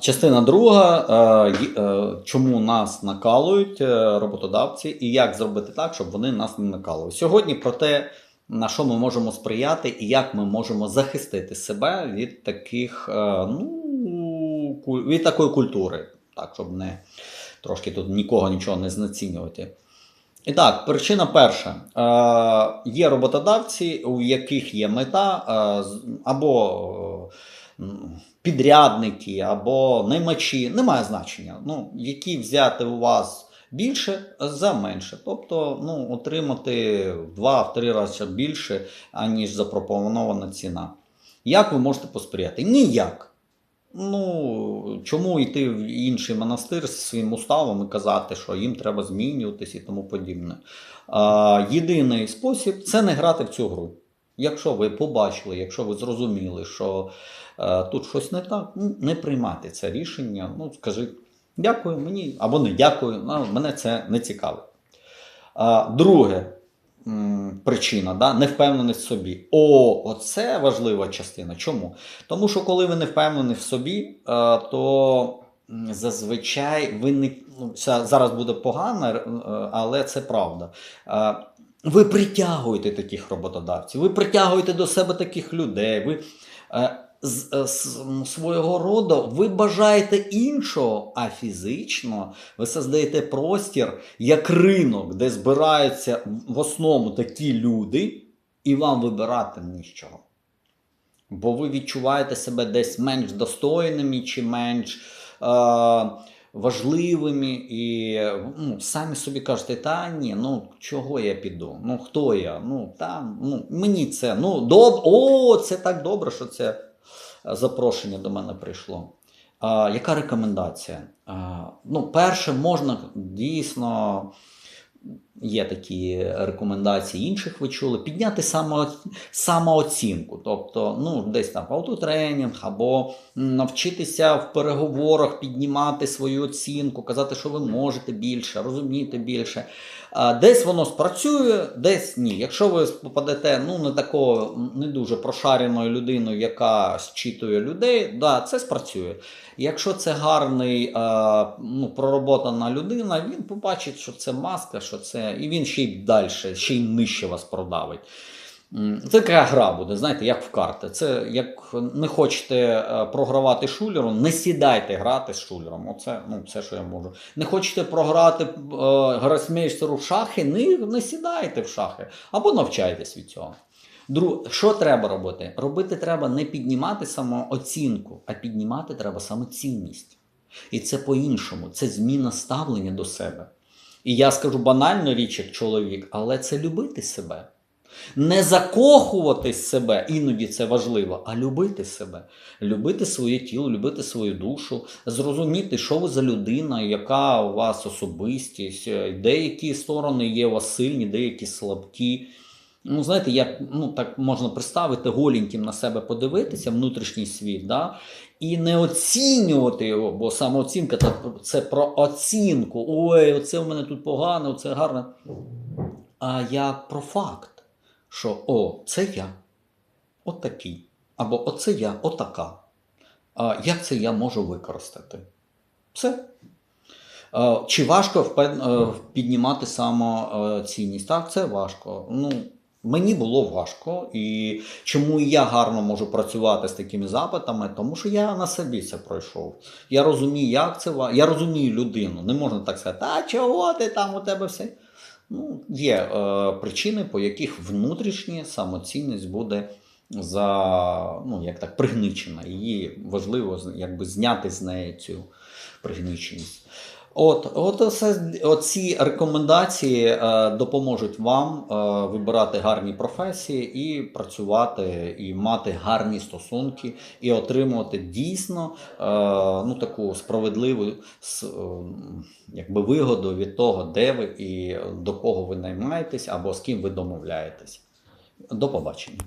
Частина друга. й- е, Чому нас накалують е, роботодавці і як зробити так, щоб вони нас не накалували. Сьогодні про те, на що ми можемо сприяти і як ми можемо захистити себе від таких, е, ну, від такої культури, так, щоб не трошки тут нікого нічого не знецінювати. І так, причина перша. Е, є роботодавці, у яких є мета е, або е, підрядники, або наймачі, немає значення, ну, які взяти у вас більше за менше. Тобто ну, отримати в два-три рази більше, аніж запропонована ціна. Як ви можете посприяти? Ніяк. Ну, чому йти в інший монастир з своїм уставом і казати, що їм треба змінюватись і тому подібне. Єдиний спосіб це не грати в цю гру. Якщо ви побачили, якщо ви зрозуміли, що е, тут щось не так, ну, не приймати це рішення. Ну, скажи дякую мені або не дякую, ну, мене це не цікавить. А, друге, м, причина, да, невпевненість в собі. О, оце важлива частина. Чому? Тому що коли ви не впевнені в собі, е, то зазвичай ви не ну, зараз буде погано, е, але це правда. Ви притягуєте таких роботодавців, ви притягуєте до себе таких людей. Ви е, з, е, з свого роду ви бажаєте іншого, а фізично ви создаєте простір як ринок, де збираються в основному такі люди, і вам вибирати нічого. Бо ви відчуваєте себе десь менш достойними чи менш е, важливими, і ну, самі собі кажете, та ні, ну чого я піду? Ну хто я? Ну там, ну мені це, ну доб... о, це так добре, що це е, запрошення до мене прийшло. А, яка рекомендація? А, ну, перше, можна дійсно є такі рекомендації інших, ви чули, підняти само, самооцінку. Тобто, ну, десь там аутотренінг, або навчитися в переговорах піднімати свою оцінку, казати, що ви можете більше, розумієте більше. Десь воно спрацює, десь ні. Якщо ви попадете ну, не такого не дуже прошареною людиною, яка зчитує людей, да, це спрацює. Якщо це гарний, ну, пророботана людина, він побачить, що це маска, що це. І він ще й далі, ще й нижче вас продавить. Це така гра буде, знаєте, як в карти. Це як не хочете е, програвати шулеру, не сідайте грати з шулером. Оце ну, все, що я можу. Не хочете програти е, гросмейстеру в шахи, не, не сідайте в шахи або навчайтесь від цього. Друг, що треба робити? Робити треба не піднімати самооцінку, а піднімати треба самоцінність. І це по-іншому, це зміна ставлення до себе. І я скажу банально річ як чоловік, але це любити себе. Не закохувати себе, іноді це важливо, а любити себе, любити своє тіло, любити свою душу, зрозуміти, що ви за людина, яка у вас особистість, деякі сторони є у вас сильні, деякі слабкі. Ну, знаєте, як ну, так можна представити голеньким на себе подивитися, внутрішній світ, да? і не оцінювати його, бо самооцінка це, про оцінку. Ой, оце у мене тут погано, оце гарно. А як про факт, що о, це я от такий, або оце я отака. А як це я можу використати? Все. Чи важко е, піднімати самоцінність? Так, це важко. Ну, мені було важко. І чому я гарно можу працювати з такими запитами? Тому що я на собі це пройшов. Я розумію, як це Я розумію людину. Не можна так сказати, а чого ти там у тебе все? Ну, є е, причини, по яких внутрішня самоцінність буде за, ну, як так, пригничена. Її важливо якби, зняти з неї цю пригніченість. От, от оці рекомендації е, допоможуть вам е, вибирати гарні професії і працювати, і мати гарні стосунки, і отримувати дійсно е, ну, таку справедливу с- е, якби, вигоду від того, де ви і до кого ви наймаєтесь, або з ким ви домовляєтесь. До побачення.